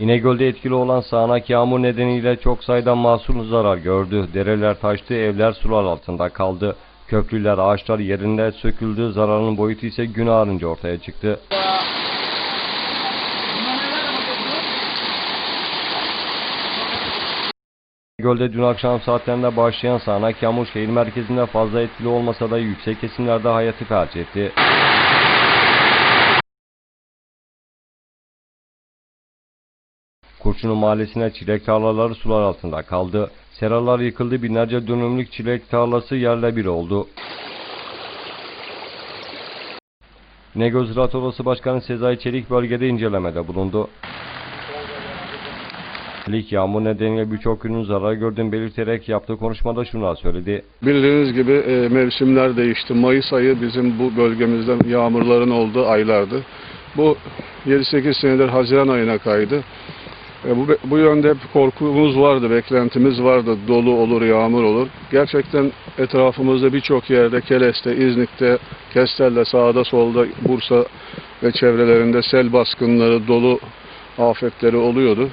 İnegöl'de etkili olan sağanak yağmur nedeniyle çok sayıda mahsul zarar gördü. Dereler taştı, evler sular altında kaldı. Köprüler, ağaçlar yerinde söküldü. Zararın boyutu ise gün ağarınca ortaya çıktı. Gölde dün akşam saatlerinde başlayan sağanak yağmur şehir merkezinde fazla etkili olmasa da yüksek kesimlerde hayatı felç etti. Kurşunlu mahallesine çilek tarlaları sular altında kaldı. Seralar yıkıldı, binlerce dönümlük çilek tarlası yerle bir oldu. İnegöl Ziraat Odası Başkanı Sezai Çelik bölgede incelemede bulundu. Çelik yağmur nedeniyle birçok ürün zarar gördüğünü belirterek yaptığı konuşmada şunlar söyledi. Bildiğiniz gibi e, mevsimler değişti. Mayıs ayı bizim bu bölgemizde yağmurların olduğu aylardı. Bu 7-8 senedir Haziran ayına kaydı. E, bu, bu yönde hep korkumuz vardı, beklentimiz vardı. Dolu olur, yağmur olur. Gerçekten etrafımızda birçok yerde, Keles'te, İznik'te, Kestel'de, sağda solda, Bursa ve çevrelerinde sel baskınları, dolu afetleri oluyordu.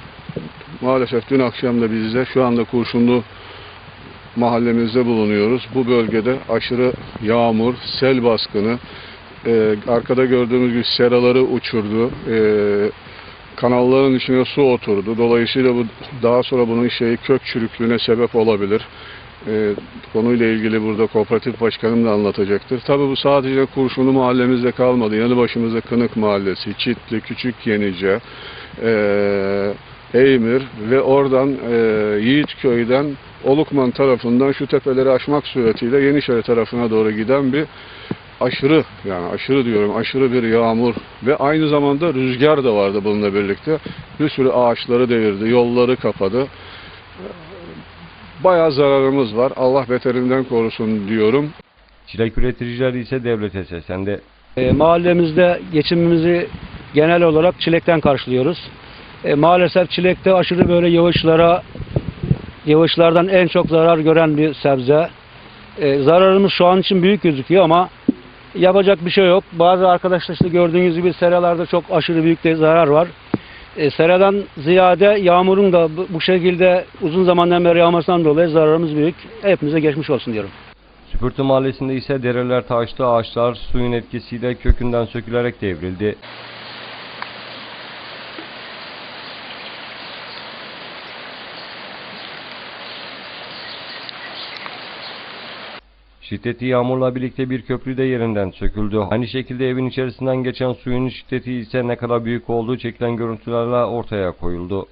Maalesef dün akşam da biz de şu anda Kurşunlu mahallemizde bulunuyoruz. Bu bölgede aşırı yağmur, sel baskını, e, arkada gördüğümüz gibi seraları uçurdu, e, kanalların içine su oturdu. Dolayısıyla bu daha sonra bunun şeyi kök çürüklüğüne sebep olabilir. E, konuyla ilgili burada kooperatif başkanım da anlatacaktır. Tabii bu sadece Kurşunlu mahallemizde kalmadı. Yanı başımızda Kınık Mahallesi, Çitli, Küçük Yenice, e, Eymir ve oradan e, Yiğitköy'den Olukman tarafından şu tepeleri aşmak suretiyle Yenişehir tarafına doğru giden bir aşırı yani aşırı diyorum aşırı bir yağmur ve aynı zamanda rüzgar da vardı bununla birlikte. Bir sürü ağaçları devirdi, yolları kapadı. Bayağı zararımız var. Allah beterinden korusun diyorum. Çilek üreticileri ise devlete seslendi. E, mahallemizde geçimimizi genel olarak çilekten karşılıyoruz. E, maalesef çilekte aşırı böyle yağışlara, yağışlardan en çok zarar gören bir sebze. E, zararımız şu an için büyük gözüküyor ama yapacak bir şey yok. Bazı arkadaşlar işte gördüğünüz gibi seralarda çok aşırı büyük de zarar var. E, seradan ziyade yağmurun da bu, şekilde uzun zamandan beri yağmasından dolayı zararımız büyük. Hepimize geçmiş olsun diyorum. Süpürtü mahallesinde ise dereler taştı, ağaçlar suyun etkisiyle kökünden sökülerek devrildi. Şiddetli yağmurla birlikte bir köprü de yerinden söküldü. Aynı şekilde evin içerisinden geçen suyun şiddeti ise ne kadar büyük olduğu çekilen görüntülerle ortaya koyuldu.